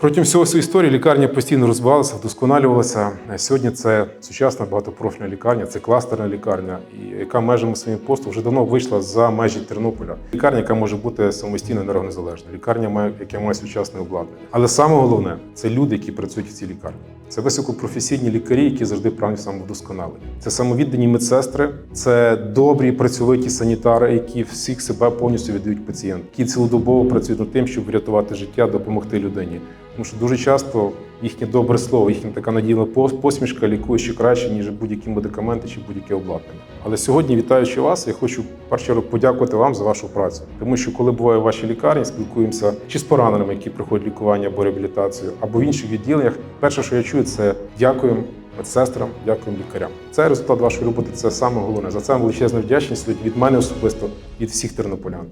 Протягом всього своєї історії лікарня постійно розвивалася, вдосконалювалася. Сьогодні це сучасна багатопрофільна лікарня, це кластерна лікарня, яка межами своїм посту вже давно вийшла за межі Тернополя. Лікарня, яка може бути самостійно енергонезалежна, лікарня, яка має сучасне обладнання. Але саме головне це люди, які працюють в цій лікарні. Це високопрофесійні лікарі, які завжди прагнуть самовдосконалення. Це самовіддані медсестри, це добрі працьовиті санітари, які всіх себе повністю віддають пацієнту, які цілодобово працюють над тим, щоб врятувати життя, допомогти людині. Тому що дуже часто їхнє добре слово, їхня така надійна посмішка лікує ще краще, ніж будь-які медикаменти чи будь-яке обладнання. Але сьогодні, вітаючи вас, я хочу в першу подякувати вам за вашу працю. Тому що коли буває в вашій лікарні, спілкуємося чи з пораненими, які проходять лікування або реабілітацію, або в інших відділеннях. Перше, що я чую, це дякуємо медсестрам, дякуємо лікарям. Це результат вашої роботи. Це саме головне. За це величезна вдячність від мене особисто, від всіх тернополян.